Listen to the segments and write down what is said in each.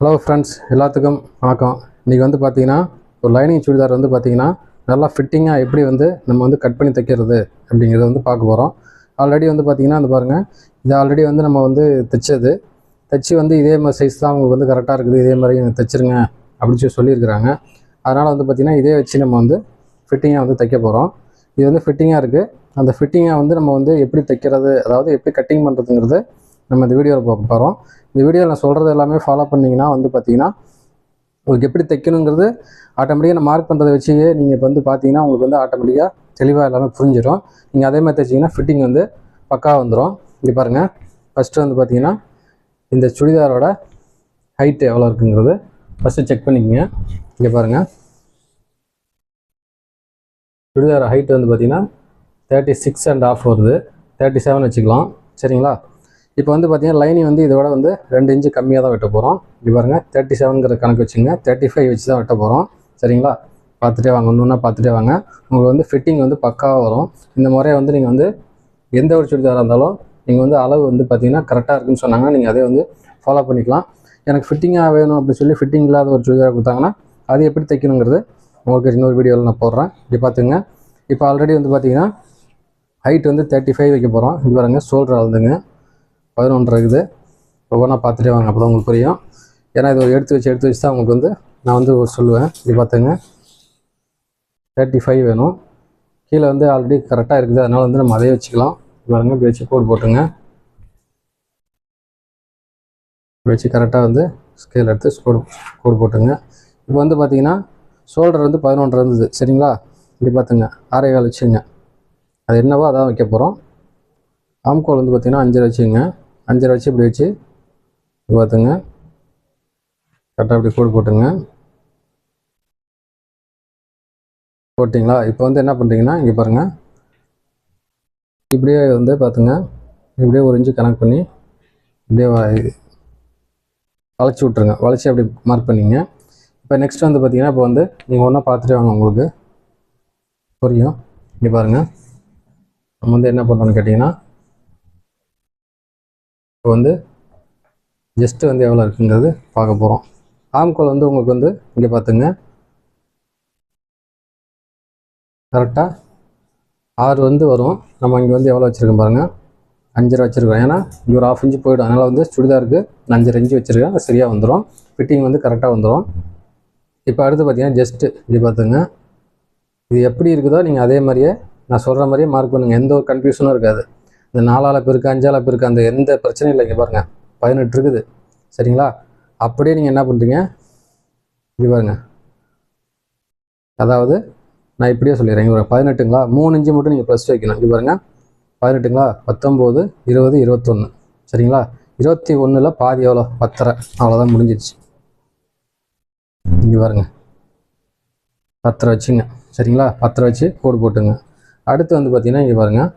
Hello friends எல்லாத்துக்கும் வணக்கம். இன்றைக்கி வந்து பார்த்தீங்கன்னா ஒரு லைனிங் சுடிதார் வந்து பார்த்தீங்கன்னா நல்லா ஃபிட்டிங்காக எப்படி வந்து நம்ம வந்து கட் பண்ணி தைக்கிறது அப்படிங்கிறத வந்து பார்க்க போகிறோம் ஆல்ரெடி வந்து பார்த்தீங்கன்னா அந்த பாருங்கள் இது ஆல்ரெடி வந்து நம்ம வந்து தைச்சது. தைச்சி வந்து இதே மாதிரி சைஸ் தான் உங்களுக்கு வந்து கரெக்டாக இருக்குது. இதே மாதிரி எனக்கு தைச்சிருங்க அப்படின்னு சொல்லி சொல்லியிருக்கிறாங்க. அதனால் வந்து பார்த்திங்கன்னா இதே வச்சு நம்ம வந்து ஃபிட்டிங்காக வந்து தைக்க போகிறோம் இது வந்து ஃபிட்டிங்காக இருக்குது அந்த ஃபிட்டிங்காக வந்து நம்ம வந்து எப்படி தைக்கிறது அதாவது எப்படி கட்டிங் பண்ணுறதுங்கிறது நம்ம இந்த வீடியோவில் பார்க்க போகிறோம் இந்த வீடியோவில் நான் சொல்கிறது எல்லாமே ஃபாலோ பண்ணிங்கன்னா வந்து பார்த்தீங்கன்னா உங்களுக்கு எப்படி தைக்கணுங்கிறது ஆட்டோமேட்டிக்காக நான் மார்க் பண்ணுறதை வச்சு நீங்கள் இப்போ வந்து பார்த்தீங்கன்னா உங்களுக்கு வந்து ஆட்டோமேட்டிக்காக தெளிவாக எல்லாமே புரிஞ்சிடும். நீங்கள் அதே மாதிரி தைச்சிங்கன்னா ஃபிட்டிங் வந்து பக்காவாக வந்துடும் இங்கே பாருங்கள் ஃபஸ்ட்டு வந்து பார்த்தீங்கன்னா இந்த சுடிதாரோட ஹைட்டு எவ்வளோ இருக்குங்கிறது ஃபஸ்ட்டு செக் பண்ணிக்கோங்க. இங்கே பாருங்கள் சுடிதார் ஹைட் வந்து பார்த்தீங்கன்னா தேர்ட்டி சிக்ஸ் அண்ட் ஆஃப் வருது. தேர்ட்டி செவன் வச்சுக்கலாம். சரிங்களா? இப்போ வந்து பார்த்தீங்கன்னா லைனிங் வந்து இதோட வந்து ரெண்டு இன்ச்சு கம்மியாக தான் வெட்ட போகிறோம் இது பாருங்கள் தேர்ட்டி செவனுங்கிற கணக்கு வச்சுங்க. தேர்ட்டி ஃபைவ் வச்சு தான் வெட்ட போகிறோம் சரிங்களா? பார்த்துட்டே வாங்க ஒன்று ஒன்றா பார்த்துட்டே வாங்க. உங்களுக்கு வந்து ஃபிட்டிங் வந்து பக்காவாக வரும். இந்த முறையை வந்து நீங்கள் வந்து எந்த ஒரு சுடிதாராக இருந்தாலும் நீங்கள் வந்து அளவு வந்து பார்த்தீங்கன்னா கரெக்டாக இருக்குன்னு சொன்னாங்கன்னா நீங்கள் அதே வந்து ஃபாலோ பண்ணிக்கலாம். எனக்கு ஃபிட்டிங்காக வேணும் அப்படின்னு சொல்லி ஃபிட்டிங் இல்லாத ஒரு சுடிதார் கொடுத்தாங்கன்னா அது எப்படி தைக்கணுங்கிறது உங்களுக்கு இன்னொரு வீடியோவில் நான் போடுறேன். இப்படி பார்த்துங்க இப்போ ஆல்ரெடி வந்து பார்த்தீங்கன்னா ஹைட் வந்து தேர்ட்டி ஃபைவ் வைக்க போகிறோம் இது பாருங்கள் ஷோல்டர் அளந்துங்க. பதினொன்று இருக்குது. ஒவ்வொன்றா பார்த்துட்டே வாங்க அப்போ தான் உங்களுக்கு புரியும். ஏன்னா இது ஒரு எடுத்து வச்சு எடுத்து வச்சு தான் உங்களுக்கு வந்து நான் வந்து ஒரு சொல்லுவேன். இது பார்த்துங்க. தேர்ட்டி ஃபைவ் வேணும். கீழே வந்து ஆல்ரெடி கரெக்டாக இருக்குது. அதனால் வந்து நம்ம அதே வச்சுக்கலாம். இது பாருங்க இப்படி வச்சு கோட் போட்டுங்க. இப்படி வச்சு கரெக்டாக வந்து ஸ்கேல் எடுத்து கோடு கோடு போட்டுங்க. இப்போ வந்து பார்த்தீங்கன்னா ஷோல்டர் வந்து பதினொன்று இருந்தது. சரிங்களா? இப்படி பார்த்துங்க. ஆறே கால் வச்சுங்க. அது என்னவோ அதான் வைக்க போகிறோம் ஆம்கோல் வந்து பார்த்திங்கன்னா அஞ்சரை வச்சுங்க. அஞ்சரை வச்சு இப்படி வச்சு இப்படி பார்த்துங்க. கரெக்டாக இப்படி கோடு போட்டுங்க. போட்டிங்களா? இப்போ வந்து என்ன பண்ணுறீங்கன்னா இங்கே பாருங்கள் இப்படியே வந்து பார்த்துங்க. இப்படியே ஒரு இன்ச்சு கனெக்ட் பண்ணி இப்படியே வளைச்சி விட்ருங்க வளைச்சி அப்படி மார்க் பண்ணிங்க. இப்போ நெக்ஸ்ட் வந்து பார்த்தீங்கன்னா இப்போ வந்து நீங்கள் ஒன்றா பார்த்துட்டே வாங்க உங்களுக்கு. புரியும்? இங்கே பாருங்கள் நம்ம வந்து என்ன பண்ணுறோம்னு கேட்டிங்கன்னா இப்போ வந்து ஜஸ்ட்டு வந்து எவ்வளோ இருக்குங்கிறது பார்க்க போகிறோம் ஆம்கோல் வந்து உங்களுக்கு வந்து இங்கே பார்த்துங்க கரெக்டாக ஆறு வந்து வரும். நம்ம இங்கே வந்து எவ்வளோ வச்சுருக்கோம் பாருங்கள் அஞ்சரை வச்சுருக்கோம். ஏன்னா இங்கே ஒரு ஆஃப் இன்ச்சு போயிடும். அதனால் வந்து சுடிதாருக்கு நான் அஞ்சரை இன்ச்சு வச்சுருக்கேன். அது சரியாக வந்துடும் ஃபிட்டிங் வந்து கரெக்டாக வந்துடும் இப்போ அடுத்து பார்த்தீங்கன்னா ஜஸ்ட்டு இப்படி பார்த்துங்க இது எப்படி இருக்குதோ நீங்கள் அதே மாதிரியே நான் சொல்கிற மாதிரியே மார்க் பண்ணுங்கள் எந்த ஒரு கன்ஃபியூஷனும் இருக்காது. இந்த நாலால் பெருக்கு அஞ்சால் பெருக்கு அந்த எந்த பிரச்சனையும் இல்லை இங்கே பாருங்கள் பதினெட்டு இருக்குது. சரிங்களா? அப்படியே நீங்கள் என்ன பண்ணுறீங்க இங்கே பாருங்க. அதாவது நான் இப்படியே சொல்லிடுறேன். இங்கே பதினெட்டுங்களா? மூணு இஞ்சி மட்டும் நீங்கள் ப்ளஸ் வைக்கணும். இப்படி பாருங்க. பதினெட்டுங்களா? பத்தொம்போது இருபது இருபத்தொன்று சரிங்களா? இருபத்தி ஒன்றில் பாதி எவ்வளோ? பத்தரை. அவ்வளோதான் முடிஞ்சிருச்சு. இங்கே பாருங்க. பத்தரை வச்சுங்க. சரிங்களா? பத்தரை வச்சு கோடு போட்டுங்க. அடுத்து வந்து பார்த்தீங்கன்னா இங்கே பாருங்கள்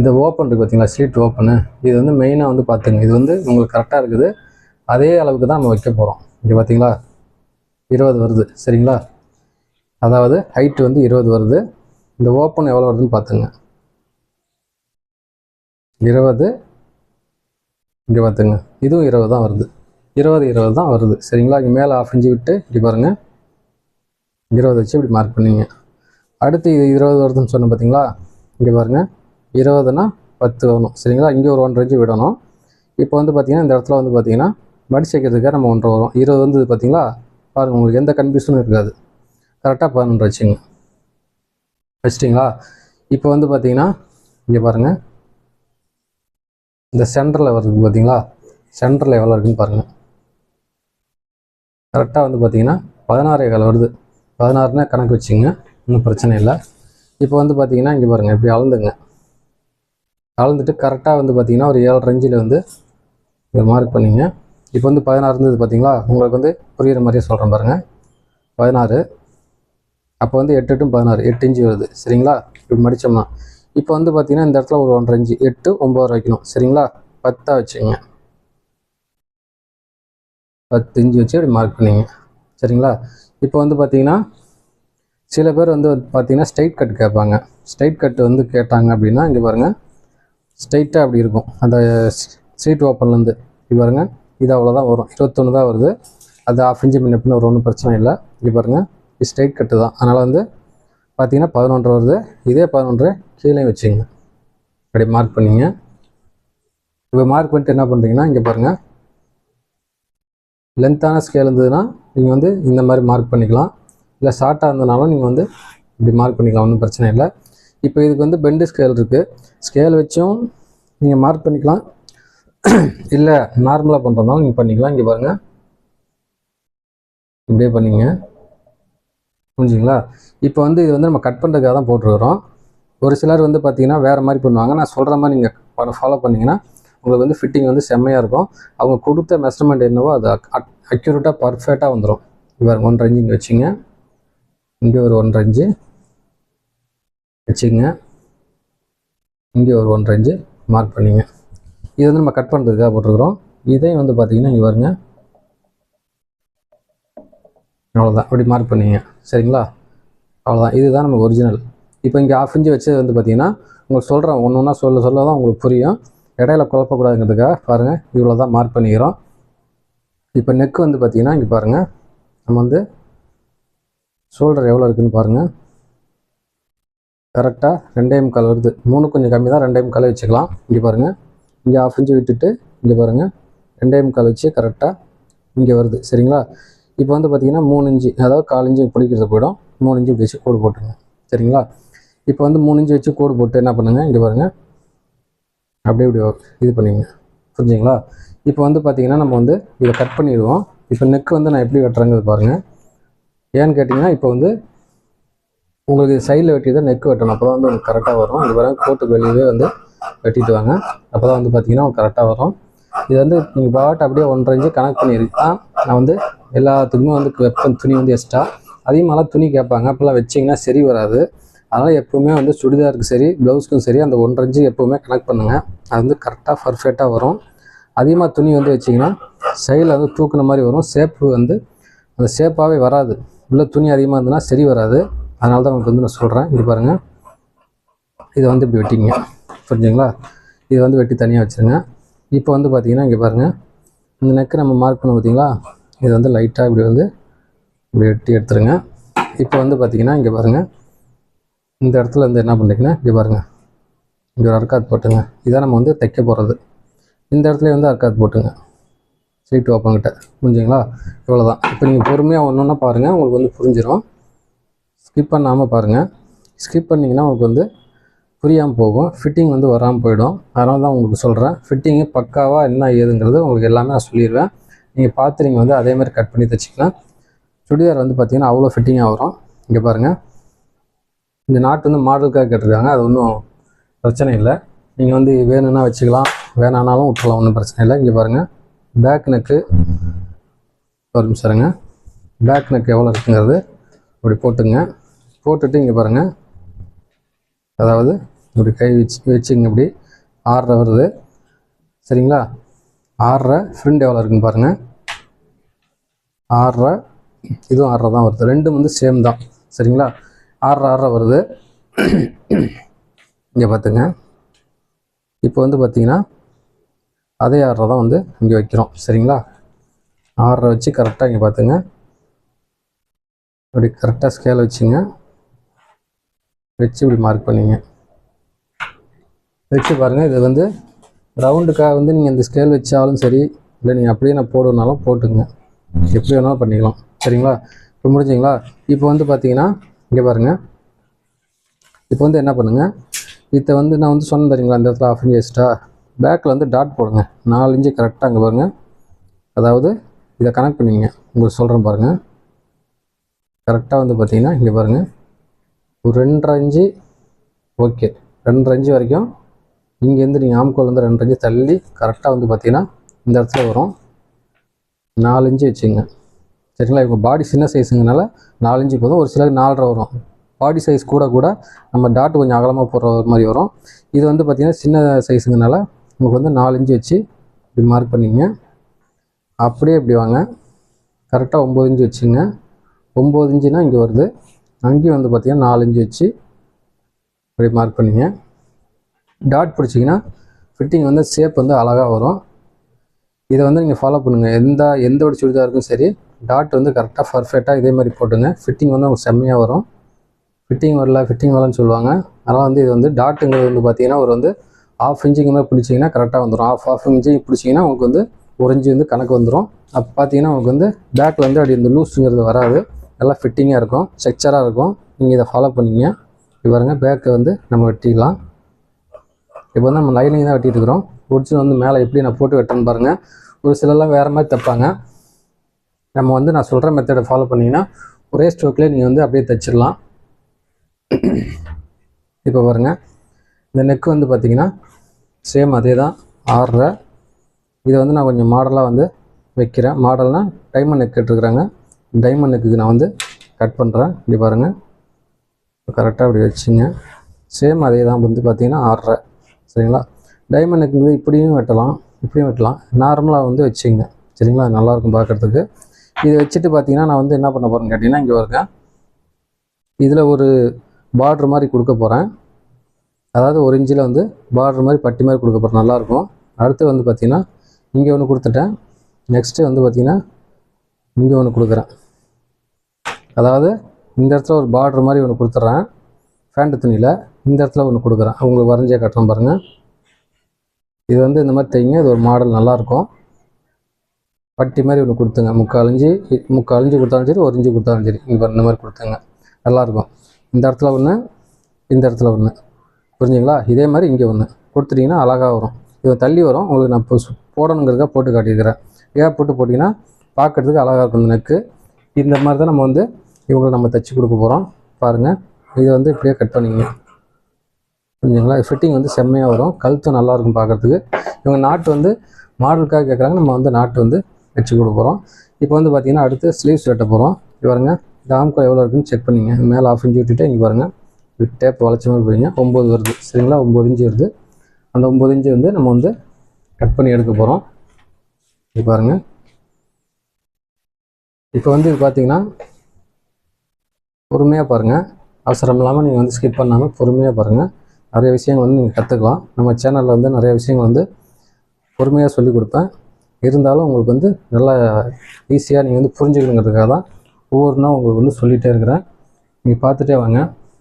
இந்த ஓப்பன் இருக்குது பார்த்தீங்களா சீட் ஓப்பனு இது வந்து மெயினாக வந்து பார்த்துங்க இது வந்து உங்களுக்கு கரெக்டாக இருக்குது. அதே அளவுக்கு தான் நம்ம வைக்க போகிறோம் இங்கே பார்த்தீங்களா இருபது வருது. சரிங்களா? அதாவது ஹைட்டு வந்து இருபது வருது. இந்த ஓப்பன் எவ்வளோ வருதுன்னு பார்த்துங்க இருபது. இங்கே பார்த்துங்க இதுவும் இருபது தான் வருது. இருபது இருபது தான் வருது. சரிங்களா? இங்கே மேலே ஆஃப் இன்ச்சு விட்டு இப்படி பாருங்கள் இருபது வச்சு இப்படி மார்க் பண்ணிங்க. அடுத்து இது இருபது வருதுன்னு சொன்னேன் பார்த்தீங்களா இங்கே பாருங்கள் இருபதுனா பத்து வரணும். சரிங்களா? இங்கே ஒரு ஒன்றரை இன்ச்சு விடணும். இப்போ வந்து பார்த்தீங்கன்னா இந்த இடத்துல வந்து பார்த்தீங்கன்னா மடிச்சு வைக்கிறதுக்காக நம்ம ஒன்றரை வரும். இருபது வந்து பார்த்தீங்களா பாருங்கள் உங்களுக்கு எந்த கன்ஃபியூஷனும் இருக்காது. கரெக்டாக பதினொன்று வச்சுங்க. வச்சிட்டிங்களா? இப்போ வந்து பார்த்தீங்கன்னா இங்கே பாருங்கள் இந்த சென்டரில் வருது பார்த்தீங்களா சென்டரில் எவ்வளோ இருக்குன்னு பாருங்கள் கரெக்டாக வந்து பார்த்தீங்கன்னா பதினாறு கால் வருது. பதினாறுனா கணக்கு வச்சுங்க ஒன்றும் பிரச்சனை இல்லை. இப்போ வந்து பார்த்தீங்கன்னா இங்கே பாருங்கள் இப்படி அளந்துங்க. அளந்துட்டு கரெக்டாக வந்து பார்த்தீங்கன்னா ஒரு ஏழு ரஞ்சில் வந்து இதை மார்க் பண்ணிங்க. இப்போ வந்து பதினாறு இருந்தது பார்த்தீங்களா உங்களுக்கு வந்து புரிகிற மாதிரியே சொல்கிறேன் பாருங்கள் பதினாறு. அப்போ வந்து எட்டு எட்டும் பதினாறு. எட்டு இஞ்சி வருது. சரிங்களா? இப்படி மடித்தோம்னா இப்போ வந்து பார்த்தீங்கன்னா இந்த இடத்துல ஒரு ஒன்றரை இஞ்சி எட்டு ஒம்பது வைக்கணும். சரிங்களா? பத்தாக வச்சுங்க பத்து இஞ்சி வச்சு அப்படி மார்க் பண்ணிங்க. சரிங்களா? இப்போ வந்து பார்த்தீங்கன்னா சில பேர் வந்து பார்த்தீங்கன்னா ஸ்ட்ரைட் கட் கேட்பாங்க. ஸ்ட்ரைட் கட் வந்து கேட்டாங்க அப்படின்னா இங்கே பாருங்கள் ஸ்ட்ரைட்டாக அப்படி இருக்கும். அந்த ஸ்ட்ரீட் ஓப்பன்லேருந்து இது பாருங்க. இது அவ்வளோதான் வரும். இருபத்தொன்று தான் வருது. அது ஆஃப் இன்ச்சு முன்ன ஒரு ஒன்றும் பிரச்சனை இல்லை. இங்கே பாருங்கள் இது ஸ்ட்ரைட் கட்டு தான். அதனால் வந்து பார்த்தீங்கன்னா பதினொன்று வருது. இதே பதினொன்று கீழே வச்சுங்க அப்படி மார்க் பண்ணிங்க. இப்போ மார்க் பண்ணிட்டு என்ன பண்ணுறீங்கன்னா இங்கே பாருங்கள் லென்த்தான ஸ்கேல் இருந்ததுன்னா நீங்கள் வந்து இந்த மாதிரி மார்க் பண்ணிக்கலாம். இல்லை ஷார்ட்டாக இருந்ததுனாலும் நீங்கள் வந்து இப்படி மார்க் பண்ணிக்கலாம். ஒன்றும் பிரச்சனை இல்லை. இப்போ இதுக்கு வந்து பெண்டு ஸ்கேல் இருக்குது ஸ்கேல் வச்சும் நீங்கள் மார்க் பண்ணிக்கலாம். இல்லை நார்மலாக பண்ணுறதுனாலும் நீங்கள் பண்ணிக்கலாம். இங்கே பாருங்கள் இப்படியே பண்ணிங்க. புரிஞ்சுங்களா? இப்போ வந்து இது வந்து நம்ம கட் பண்ணுறதுக்காக தான் போட்டுருக்குறோம். ஒரு சிலர் வந்து பார்த்தீங்கன்னா வேறு மாதிரி பண்ணுவாங்க. நான் சொல்கிற மாதிரி நீங்கள் ஃபாலோ பண்ணிங்கன்னா உங்களுக்கு வந்து ஃபிட்டிங் வந்து செம்மையாக இருக்கும். அவங்க கொடுத்த மெஷர்மெண்ட் என்னவோ அது அக்யூரேட்டாக பர்ஃபெக்டாக வந்துடும் இவர் ஒன்றரை இங்கே வச்சுங்க. இங்கே ஒரு ஒன்றரை இன்ச்சு வச்சுக்கோங்க. இங்கே ஒரு ஒன்றரை இன்ச்சு மார்க் பண்ணிங்க. இது வந்து நம்ம கட் பண்ணுறதுக்காக போட்டிருக்கிறோம். இதையும் வந்து பார்த்தீங்கன்னா இங்கே வருங்க அவ்வளோதான் அப்படி மார்க் பண்ணிங்க. சரிங்களா? அவ்வளோதான் இதுதான் நம்ம ஒரிஜினல் இப்போ இங்கே ஆஃப் இன்ச்சு வச்சது வந்து பார்த்தீங்கன்னா உங்களுக்கு சொல்கிறேன் ஒன்று ஒன்றா சொல்ல சொல்ல தான் உங்களுக்கு புரியும். இடையில குழப்பக்கூடாதுங்கிறதுக்காக பாருங்கள் இவ்வளோ தான் மார்க் பண்ணிக்கிறோம். இப்போ நெக் வந்து பார்த்தீங்கன்னா இங்கே பாருங்கள் நம்ம வந்து ஷோல்டர் எவ்வளோ இருக்குதுன்னு பாருங்கள் கரெக்டாக ரெண்டே முக்கால் வருது. மூணு கொஞ்சம் கம்மி தான். ரெண்டே முக்கால் வச்சுக்கலாம். இங்கே பாருங்கள் இங்கே ஆஃப் இன்ச்சு விட்டுட்டு இங்கே பாருங்கள் ரெண்டே முக்கால் வச்சு கரெக்டாக இங்கே வருது. சரிங்களா? இப்போ வந்து பார்த்தீங்கன்னா மூணு இன்ச்சு அதாவது கால் இன்ச்சு பிடிக்கிறது போயிடும். மூணு இன்ச்சு இப்படி வச்சு கோடு போட்டுருங்க. சரிங்களா? இப்போ வந்து மூணு இன்ச்சு வச்சு கோடு போட்டு என்ன பண்ணுங்கள் இங்கே பாருங்கள் அப்படியே இப்படி இது பண்ணிங்க. புரிஞ்சுங்களா? இப்போ வந்து பார்த்தீங்கன்னா நம்ம வந்து இதை கட் பண்ணிடுவோம். இப்போ நெக் வந்து நான் எப்படி வெட்டுறேங்கிறது பாருங்கள் ஏன்னு கேட்டிங்கன்னா இப்போ வந்து உங்களுக்கு சைடில் வெட்டி தான் நெக் வெட்டணும். அப்போ தான் வந்து உங்களுக்கு கரெக்டாக வரும். இது வரைக்கும் கோட்டுக்கு வெளியவே வந்து வெட்டிட்டு வாங்க. அப்போ தான் வந்து பார்த்தீங்கன்னா கரெக்டாக வரும். இது வந்து நீங்கள் பாட்டு அப்படியே ஒன்றரை இன்ச்சு கனெக்ட் பண்ணியிருக்கான் நான் வந்து எல்லாத்துக்குமே வந்து வெப்பம் துணி வந்து எக்ஸ்ட்ரா அதிகமாகலாம் துணி கேட்பாங்க. அப்போல்லாம் வச்சிங்கன்னா சரி வராது. அதனால் எப்போவுமே வந்து சுடிதாருக்கு சரி ப்ளவுஸ்க்கும் சரி அந்த ஒன்றரை இன்ச்சு எப்போவுமே கனெக்ட் பண்ணுங்கள் அது வந்து கரெக்டாக பர்ஃபெக்டாக வரும். அதிகமாக துணி வந்து வச்சிங்கன்னா சைடில் வந்து தூக்குன மாதிரி வரும். ஷேப்பு வந்து அந்த ஷேப்பாகவே வராது. உள்ள துணி அதிகமாக இருந்ததுன்னா சரி வராது. அதனால தான் உங்களுக்கு வந்து நான் சொல்கிறேன் இது பாருங்கள் இதை வந்து இப்படி வெட்டிங்க புரிஞ்சுங்களா? இதை வந்து வெட்டி தனியாக வச்சுருங்க. இப்போ வந்து பார்த்தீங்கன்னா இங்கே பாருங்கள் இந்த நெக்கு நம்ம மார்க் பண்ண பார்த்தீங்களா இது வந்து லைட்டாக இப்படி வந்து இப்படி வெட்டி எடுத்துருங்க. இப்போ வந்து பார்த்தீங்கன்னா இங்கே பாருங்கள் இந்த இடத்துல வந்து என்ன பண்ணுறீங்கன்னா இங்கே பாருங்கள் இங்கே ஒரு அர்க்காத் போட்டுங்க. இதான் நம்ம வந்து தைக்க போகிறது இந்த இடத்துல வந்து அர்க்காத் போட்டுங்க. சீட்டு ஓப்பங்கிட்ட புரிஞ்சுங்களா? இவ்வளோ தான் இப்போ நீங்கள் பொறுமையாக ஒன்று ஒன்றா பாருங்கள் உங்களுக்கு வந்து புரிஞ்சிடும் ஸ்கிப் பண்ணாமல் பாருங்கள் ஸ்கிப் பண்ணிங்கன்னா உங்களுக்கு வந்து புரியாமல் போகும். ஃபிட்டிங் வந்து வராமல் போயிடும். அதனால தான் உங்களுக்கு சொல்கிறேன் ஃபிட்டிங்கு பக்காவாக என்ன ஏதுங்கிறது உங்களுக்கு எல்லாமே நான் சொல்லிடுவேன். நீங்கள் பார்த்து நீங்கள் வந்து அதே மாதிரி கட் பண்ணி தைச்சிக்கலாம். சுடிதார் வந்து பார்த்திங்கன்னா அவ்வளோ ஃபிட்டிங்காக வரும். இங்கே பாருங்கள் இந்த நாட்டு வந்து மாடலுக்காக கேட்டிருக்காங்க. அது ஒன்றும் பிரச்சனை இல்லை. நீங்கள் வந்து வேணும்னா வச்சுக்கலாம். வேணானாலும் விட்டுறலாம். ஒன்றும் பிரச்சனை இல்லை. இங்கே பாருங்கள் பேக் நெக்கு ஒரு நிமிஷம் இருங்க. பேக் நெக் எவ்வளோ இருக்குங்கிறது அப்படி போட்டுங்க. போட்டுட்டு இங்கே பாருங்கள் அதாவது இப்படி கை வச்சு வச்சுங்க இப்படி ஆறரை வருது. சரிங்களா? ஆறரை ஃப்ரெண்ட் எவ்வளோ இருக்குன்னு பாருங்கள் ஆறரை இதுவும் ஆறரை தான் வருது. ரெண்டும் வந்து சேம் தான். சரிங்களா? ஆறரை ஆறரை வருது. இங்கே பார்த்துங்க இப்போ வந்து பார்த்தீங்கன்னா அதே ஆறரை தான் வந்து இங்கே வைக்கிறோம். சரிங்களா? ஆறரை வச்சு கரெக்டாக இங்கே பார்த்துங்க அப்படி கரெக்டாக ஸ்கேல் வச்சுங்க. வச்சு இப்படி மார்க் பண்ணிங்க. வச்சு பாருங்கள் இது வந்து ரவுண்டுக்காக வந்து நீங்கள் இந்த ஸ்கேல் வச்சாலும் சரி இல்லை நீங்கள் அப்படியே நான் போடுனாலும் போட்டுங்க எப்படி வேணாலும் பண்ணிக்கலாம். சரிங்களா? இப்போ முடிஞ்சுங்களா? இப்போ வந்து பார்த்தீங்கன்னா இங்கே பாருங்கள் இப்போ வந்து என்ன பண்ணுங்கள் இதை வந்து நான் வந்து சொன்னேன் தெரியுங்களா அந்த இடத்துல ஆஃப் இன்ச் எக்ஸ்ட்ரா பேக்கில் வந்து டாட் போடுங்க. நாலு இன்ச்சு கரெக்டாக அங்கே பாருங்கள் அதாவது இதை கனெக்ட் பண்ணிங்க உங்களுக்கு சொல்கிறேன் பாருங்கள் கரெக்டாக வந்து பார்த்தீங்கன்னா இங்கே பாருங்கள் ஒரு ரெண்டரை இன்ச்சு ஓகே ரெண்டரை இன்ச்சு வரைக்கும் இங்கேருந்து நீங்கள் ஆம்கோல் வந்து ரெண்டரை இன்ச்சு தள்ளி கரெக்டாக வந்து பார்த்தீங்கன்னா இந்த இடத்துல வரும். நாலு இன்ச்சு வச்சுங்க. சரிங்களா? இவங்க பாடி சின்ன சைஸுங்கனால நாலு இன்ச்சு போதும். ஒரு சிலருக்கு நாலரை வரும். பாடி சைஸ் கூட கூட நம்ம டாட் கொஞ்சம் அகலமாக போடுற மாதிரி வரும். இது வந்து பார்த்திங்கன்னா சின்ன சைஸுங்கனால உங்களுக்கு வந்து நாலு இன்ச்சு வச்சு இப்படி மார்க் பண்ணிங்க. அப்படியே இப்படி வாங்க. கரெக்டாக ஒம்பது இன்ச்சு வச்சுங்க. ஒம்பது இன்ச்சுனா இங்கே வருது. அங்கேயும் வந்து பார்த்திங்கன்னா நாலு வச்சு அப்படி மார்க் பண்ணிங்க. டாட் பிடிச்சிங்கன்னா ஃபிட்டிங் வந்து ஷேப் வந்து அழகாக வரும். இதை வந்து நீங்கள் ஃபாலோ பண்ணுங்கள் எந்த எந்த ஒரு சுடிதாருக்கும் சரி டாட் வந்து கரெக்டாக பர்ஃபெக்டாக இதே மாதிரி போட்டுங்க. ஃபிட்டிங் வந்து உங்களுக்கு செம்மையாக வரும். ஃபிட்டிங் வரல ஃபிட்டிங் வரலன்னு சொல்லுவாங்க. அதனால் வந்து இது வந்து டாட்டுங்கிறது வந்து பார்த்தீங்கன்னா ஒரு வந்து ஆஃப் இன்ச்சுக்கு மேலே பிடிச்சிங்கன்னா கரெக்டாக வந்துடும் ஆஃப் ஆஃப் இன்ச்சு பிடிச்சிங்கன்னா உங்களுக்கு வந்து உறிஞ்சி வந்து கணக்கு வந்துடும் அப்போ பார்த்தீங்கன்னா உங்களுக்கு வந்து பேக்கில் வந்து அப்படி இந்த லூஸுங்கிறது வராது. நல்லா ஃபிட்டிங்காக இருக்கும் ஸ்ட்ரக்சராக இருக்கும். நீங்கள் இதை ஃபாலோ பண்ணீங்க. இப்போ பேக்கை வந்து நம்ம வெட்டிக்கலாம் இப்போ வந்து நம்ம லைனிங் தான் வெட்டிட்டு இருக்கிறோம். ஒரிஜினல் வந்து மேலே எப்படி நான் போட்டு வெட்டேன்னு பாருங்கள் ஒரு சிலர்லாம் வேறு மாதிரி தைப்பாங்க. நம்ம வந்து நான் சொல்கிற மெத்தடை ஃபாலோ பண்ணிங்கன்னா ஒரே ஸ்ட்ரோக்லேயே நீங்கள் வந்து அப்படியே தைச்சிடலாம். இப்போ பாருங்கள் இந்த நெக் வந்து பார்த்திங்கன்னா சேம் அதே தான் ஆறரை இதை வந்து நான் கொஞ்சம் மாடலாக வந்து வைக்கிறேன். மாடல்னால் டைமண்ட் நெக் கேட்டுருக்குறாங்க. டைமண்டுக்கு நான் வந்து கட் பண்ணுறேன் இப்படி பாருங்கள் கரெக்டாக இப்படி வச்சுங்க. சேம் அதே தான் வந்து பார்த்தீங்கன்னா ஆறரை சரிங்களா? டைமண்டுக்கு வந்து இப்படியும் வெட்டலாம். இப்படியும் வெட்டலாம். நார்மலாக வந்து வச்சுங்க. சரிங்களா? அது நல்லாயிருக்கும் பார்க்குறதுக்கு இதை வச்சுட்டு பார்த்தீங்கன்னா நான் வந்து என்ன பண்ண போகிறேன்னு கேட்டிங்கன்னா இங்கே வருங்க இதில் ஒரு பார்ட்ரு மாதிரி கொடுக்க போகிறேன் அதாவது ஒரு இன்ச்சில் வந்து பார்ட்ரு மாதிரி பட்டி மாதிரி கொடுக்க போகிறேன் நல்லாயிருக்கும் அடுத்து வந்து பார்த்திங்கன்னா இங்கே ஒன்று கொடுத்துட்டேன். நெக்ஸ்ட்டு வந்து பார்த்திங்கன்னா இங்கே ஒன்று கொடுக்குறேன். அதாவது இந்த இடத்துல ஒரு பார்டர் மாதிரி ஒன்று கொடுத்துட்றேன். ஃபேண்ட் துணியில் இந்த இடத்துல ஒன்று கொடுக்குறேன். உங்களுக்கு வரைஞ்சே காட்டுறேன் பாருங்கள் இது வந்து இந்த மாதிரி தைங்க இது ஒரு மாடல் நல்லாயிருக்கும் பட்டி மாதிரி ஒன்று கொடுத்துங்க. முக்கால் இஞ்சி முக்கால் இஞ்சி கொடுத்தாலும் சரி ஒரு இஞ்சி கொடுத்தாலும் சரி. இங்கே இந்த மாதிரி கொடுத்துங்க. நல்லாயிருக்கும் இந்த இடத்துல ஒன்று இந்த இடத்துல ஒன்று புரிஞ்சுங்களா? இதே மாதிரி இங்கே ஒன்று கொடுத்துட்டிங்கன்னா அழகாக வரும். இது தள்ளி வரும். உங்களுக்கு நான் போடணுங்கிறதுக்காக போட்டு காட்டியிருக்கிறேன். ஏன் போட்டு போட்டிங்கன்னா பார்க்குறதுக்கு அழகாக இருக்கும் இந்த நெக்கு இந்த மாதிரி தான் நம்ம வந்து இவங்களை நம்ம தைச்சி கொடுக்க போகிறோம் பாருங்கள் இதை வந்து இப்படியே கட் பண்ணிங்க. புரிஞ்சுங்களா? ஃபிட்டிங் வந்து செம்மையாக வரும். கழுத்தும் நல்லாயிருக்கும் பார்க்குறதுக்கு. இவங்க நாட்டு வந்து மாடலுக்காக கேட்குறாங்க நம்ம வந்து நாட்டு வந்து வச்சு கொடுக்க போகிறோம் இப்போ வந்து பார்த்திங்கன்னா அடுத்து ஸ்லீவ்ஸ் வெட்ட போகிறோம் இது பாருங்க. எவ்வளோ இருக்குன்னு செக் பண்ணிங்க. மேலே ஆஃப் இன்ச்சு விட்டுட்டு இங்கே பாருங்கள் டேப் வளைச்ச மாதிரி போயிங்க ஒம்பது வருது. சரிங்களா? ஒம்பது இன்ச்சு வருது. அந்த ஒம்பது இன்ச்சு வந்து நம்ம வந்து கட் பண்ணி எடுக்க போகிறோம் இது பாருங்கள் இப்போ வந்து பார்த்தீங்கன்னா பொறுமையாக பாருங்கள் அவசரம் இல்லாமல் நீங்கள் வந்து ஸ்கிப் பண்ணாமல் பொறுமையாக பாருங்கள் நிறைய விஷயங்கள் வந்து நீங்கள் கற்றுக்கலாம் நம்ம சேனலில் வந்து நிறைய விஷயங்கள் வந்து பொறுமையாக சொல்லிக் கொடுப்பேன். இருந்தாலும் உங்களுக்கு வந்து நல்லா ஈஸியாக நீங்கள் வந்து புரிஞ்சுக்கணுங்கிறதுக்காக தான் ஒவ்வொரு நாள் உங்களுக்கு வந்து சொல்லிகிட்டே இருக்கிறேன். நீங்கள் பார்த்துட்டே வாங்க.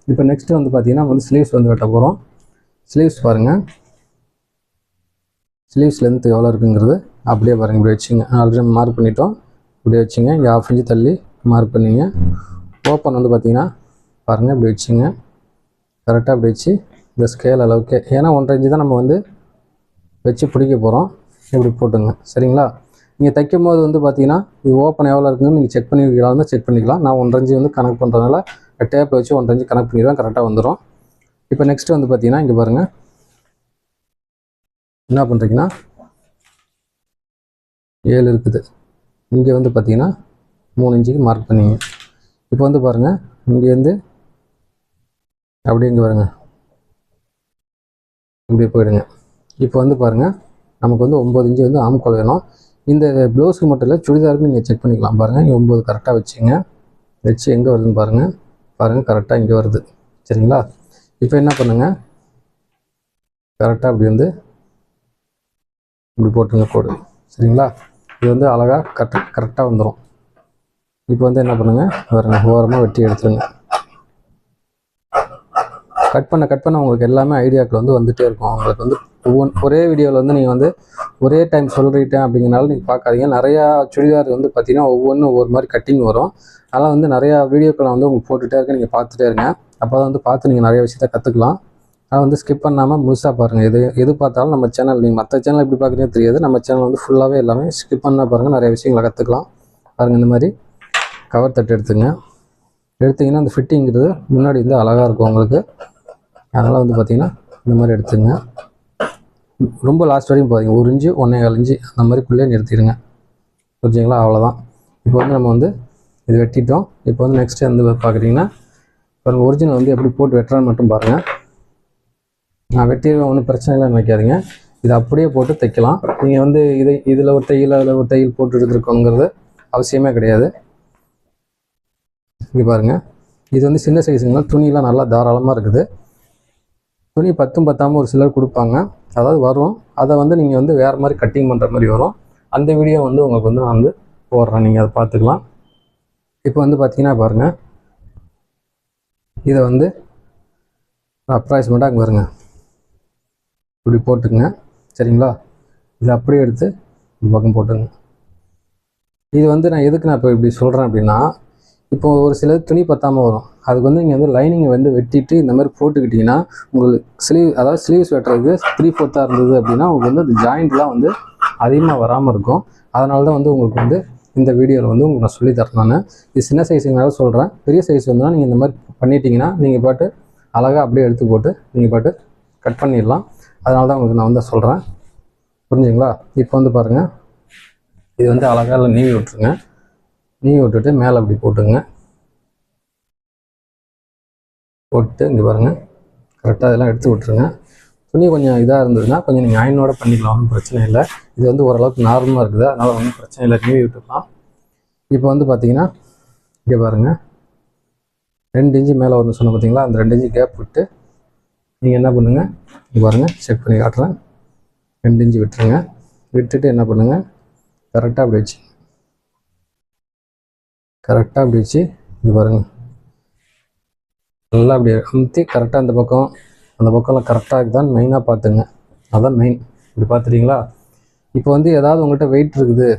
இப்போ நெக்ஸ்ட்டு வந்து பார்த்தீங்கன்னா வந்து ஸ்லீவ்ஸ் வந்து வெட்ட போகிறோம் ஸ்லீவ்ஸ் பாருங்கள் ஸ்லீவ்ஸ் லென்த் எவ்வளோ இருக்குங்கிறது அப்படியே பாருங்கள் இப்படி வச்சுங்க. ஆல்ரெடி மார்க் பண்ணிட்டோம். இப்படி வச்சுங்க. இங்கே ஆஃப் இன்ச்சு தள்ளி மார்க் பண்ணிங்க. ஓப்பன் வந்து பார்த்தீங்கன்னா பாருங்கள் இப்படி வச்சுங்க. கரெக்டாக இப்படி வச்சு இந்த ஸ்கேல் அளவுக்கு. ஏன்னா ஒன்றரை இன்ச்சு தான் நம்ம வந்து வச்சு பிடிக்க போகிறோம் இப்படி போட்டுங்க. சரிங்களா? நீங்கள் தைக்கும் போது வந்து பார்த்தீங்கன்னா இது ஓப்பன் எவ்வளோ இருக்குன்னு நீங்கள் செக் பண்ணிக்கலாம் இருந்தால் செக் பண்ணிக்கலாம். நான் ஒன்றரை இன்ச்சு வந்து கணக்கு பண்ணுறதுனால டேப் வச்சு ஒன்றரை இன்ச்சு கணக்கு பண்ணிடுவேன். கரெக்டாக வந்துடும் இப்போ நெக்ஸ்ட் வந்து பார்த்தீங்கன்னா இங்கே பாருங்கள் என்ன பண்ணுறீங்கன்னா ஏழு இருக்குது. இங்கே வந்து பார்த்தீங்கன்னா மூணு இன்ச்சுக்கு மார்க் பண்ணிங்க. இப்போ வந்து பாருங்கள் இங்கேருந்து அப்படியே இங்கே வருங்க இப்படியே போயிடுங்க. இப்போ வந்து பாருங்கள் நமக்கு வந்து ஒம்பது இன்ச்சு வந்து ஆம்கோல் வேணும். இந்த ப்ளவுஸுக்கு மட்டும் இல்லை சுடிதாருக்கு நீங்கள் செக் பண்ணிக்கலாம். பாருங்கள் இங்கே ஒம்பது கரெக்டாக வச்சுங்க. வச்சு எங்கே வருதுன்னு பாருங்கள் பாருங்கள் கரெக்டாக இங்கே வருது. சரிங்களா? இப்போ என்ன பண்ணுங்கள் கரெக்டாக அப்படி வந்து இப்படி போட்டுருங்க கோடு சரிங்களா? இது வந்து அழகாக கரெக்ட் கரெக்டாக வந்துடும் இப்போ வந்து என்ன பண்ணுங்கள் வேறு ஓரமாக வெட்டி எடுத்துருங்க. கட் பண்ண கட் பண்ண உங்களுக்கு எல்லாமே ஐடியாக்கள் வந்து வந்துகிட்டே இருக்கும். உங்களுக்கு வந்து ஒவ்வொன்று ஒரே வீடியோவில் வந்து நீங்கள் வந்து ஒரே டைம் சொல்லிட்டேன் அப்படிங்கிறனால நீங்கள் பார்க்காதீங்க நிறையா சுடிதார் வந்து பார்த்தீங்கன்னா ஒவ்வொன்றும் ஒவ்வொரு மாதிரி கட்டிங் வரும். அதெல்லாம் வந்து நிறையா வீடியோக்களை வந்து உங்களுக்கு போட்டுகிட்டே இருக்க நீங்கள் பார்த்துட்டே இருங்க. அப்போ தான் வந்து பார்த்து நீங்கள் நிறைய விஷயத்த கற்றுக்கலாம் அதை வந்து ஸ்கிப் பண்ணாமல் முழுசாக பாருங்கள் எது எது பார்த்தாலும் நம்ம சேனல் நீங்கள் மற்ற சேனல் எப்படி பார்க்குறீங்க தெரியாது. நம்ம சேனல் வந்து ஃபுல்லாகவே எல்லாமே ஸ்கிப் பண்ணால் பாருங்கள் நிறைய விஷயங்களை கற்றுக்கலாம் பாருங்கள் இந்த மாதிரி கவர் தட்டு எடுத்துங்க. எடுத்திங்கன்னா அந்த ஃபிட்டிங்கிறது முன்னாடி வந்து அழகாக இருக்கும் உங்களுக்கு. அதனால் வந்து பார்த்திங்கன்னா இந்த மாதிரி எடுத்துங்க. ரொம்ப லாஸ்ட் வரைக்கும் போகாதீங்க ஒரு இஞ்சு ஒன்றே கால் அந்த அந்த மாதிரிக்குள்ளே நிறுத்திடுங்க. புரிஞ்சுங்களா? அவ்வளோதான் இப்போ வந்து நம்ம வந்து இது வெட்டிட்டோம். இப்போ வந்து நெக்ஸ்ட்டு வந்து பார்க்குறீங்கன்னா பாருங்கள் ஒரிஜினல் வந்து எப்படி போட்டு வெட்டுறான்னு மட்டும் பாருங்கள் நான் வெட்டிடுவேன் ஒன்றும் பிரச்சனை இல்லைன்னு நினைக்காதீங்க. இதை அப்படியே போட்டு தைக்கலாம். நீங்கள் வந்து இதை இதில் ஒரு தையல் அதில் ஒரு தையல் போட்டு எடுத்துருக்கோங்கிறது அவசியமே கிடையாது. இங்கே பாருங்கள் இது வந்து சின்ன சைஸுங்களா துணியெலாம் நல்லா தாராளமாக இருக்குது. துணி பத்தும் பத்தாமல் ஒரு சிலர் கொடுப்பாங்க. அதாவது வரும். அதை வந்து நீங்கள் வந்து வேறு மாதிரி கட்டிங் பண்ணுற மாதிரி வரும். அந்த வீடியோ வந்து உங்களுக்கு வந்து நான் வந்து போடுறேன். நீங்கள் அதை பார்த்துக்கலாம். இப்போ வந்து பார்த்தீங்கன்னா பாருங்கள் இதை வந்து அப்ராக்சிமேட்டாக அங்கே வருங்க இப்படி போட்டுங்க சரிங்களா? இதை அப்படியே எடுத்து இந்த பக்கம் போட்டுங்க இது வந்து நான் எதுக்கு நான் இப்போ இப்படி சொல்கிறேன் அப்படின்னா இப்போ ஒரு சில துணி பத்தாமல் வரும். அதுக்கு வந்து நீங்கள் வந்து லைனிங்கை வந்து வெட்டிட்டு இந்த மாதிரி போட்டுக்கிட்டிங்கன்னா உங்களுக்கு ஸ்லீவ் அதாவது ஸ்லீவ்ஸ் வெட்டுறதுக்கு த்ரீ ஃபோர்த்தாக இருந்தது அப்படின்னா உங்களுக்கு வந்து அந்த ஜாயிண்ட்லாம் வந்து அதிகமாக வராமல் இருக்கும். அதனால தான் வந்து உங்களுக்கு வந்து இந்த வீடியோவில் வந்து உங்களுக்கு நான் சொல்லி தரேன் நான். இது சின்ன சைஸுங்கனால சொல்கிறேன் பெரிய சைஸ் வந்துன்னா நீங்கள் இந்த மாதிரி பண்ணிட்டீங்கன்னா நீங்கள் பாட்டு அழகாக அப்படியே எடுத்து போட்டு நீங்கள் பாட்டு கட் பண்ணிடலாம். அதனால தான் உங்களுக்கு நான் வந்து சொல்கிறேன் புரிஞ்சுங்களா? இப்போ வந்து பாருங்கள் இது வந்து அழகாக இல்லை நீவி விட்ருங்க நீவி விட்டுட்டு மேலே அப்படி போட்டுங்க. போட்டு இங்கே பாருங்கள் கரெக்டாக இதெல்லாம் எடுத்து விட்ருங்க துணி கொஞ்சம் இதாக இருந்ததுன்னா கொஞ்சம் நீங்கள் அயனோட பண்ணிக்கலாம் ஒன்றும் பிரச்சனை இல்லை. இது வந்து ஓரளவுக்கு நார்மலாக இருக்குது. அதனால் ஒன்றும் பிரச்சனை இல்லை. நீவி விட்டுக்கலாம் இப்போ வந்து பார்த்தீங்கன்னா இங்கே பாருங்கள் ரெண்டு இன்ச்சு மேலே வரணும் சொன்ன பார்த்தீங்களா அந்த ரெண்டு இன்ச்சு கேப் விட்டு நீங்கள் என்ன பண்ணுங்கள் இங்கே பாருங்கள் செக் பண்ணி காட்டுறேன். ரெண்டு இன்ச்சு விட்டுருங்க. விட்டுட்டு என்ன பண்ணுங்கள் கரெக்டாக அப்படி வச்சு கரெக்டாக அப்படி வச்சு இங்கே பாருங்கள் நல்லா அப்படி அமுத்தி கரெக்டாக அந்த பக்கம் அந்த பக்கம்லாம் கரெக்டாக இருக்குதான்னு மெயினாக பார்த்துங்க அதான் மெயின் இப்படி பார்த்துட்டீங்களா? இப்போ வந்து ஏதாவது உங்கள்கிட்ட வெயிட் இருக்குது.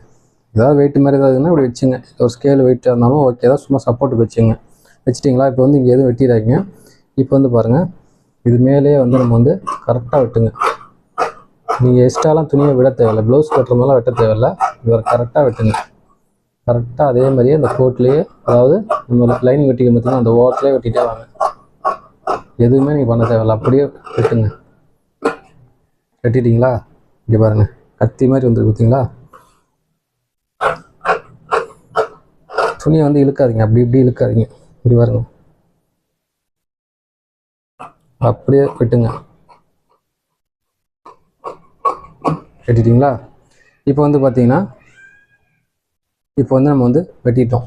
ஏதாவது வெயிட் மாதிரி ஏதாவதுன்னா இப்படி வச்சுங்க. ஒரு ஸ்கேல் வெயிட்டாக இருந்தாலும் ஓகே ஏதாவது சும்மா சப்போர்ட்டுக்கு வச்சுங்க. வச்சுட்டிங்களா? இப்போ வந்து இங்கே எதுவும் வெட்டிடாதீங்க. இப்போ வந்து பாருங்கள் இது மேலேயே வந்து நம்ம வந்து கரெக்டாக வெட்டுங்க. நீங்கள் எக்ஸ்ட்ராலாம் துணியை விட தேவையில்லை. ப்ளவுஸ் கட்டுற மாதிரிலாம் வெட்ட தேவையில்ல. இவர் கரெக்டாக வெட்டுங்க. கரெக்டாக அதே மாதிரியே அந்த கோட்லேயே அதாவது நம்ம லைனிங் வெட்டிக்க பார்த்தீங்கன்னா அந்த ஓரத்துலேயே வெட்டிட்டே வாங்க. எதுவுமே நீங்கள் பண்ண தேவையில்ல. அப்படியே வெட்டுங்க. வெட்டிட்டீங்களா? இங்கே பாருங்க. கத்தி மாதிரி வந்துருக்கு பார்த்தீங்களா துணியை வந்து இழுக்காதீங்க. அப்படி இப்படி இழுக்காதீங்க. இப்படி பாருங்க. அப்படியே வெட்டுங்க. வெட்டிட்டீங்களா? இப்போ வந்து பார்த்தீங்கன்னா இப்போ வந்து நம்ம வந்து வெட்டிட்டோம்.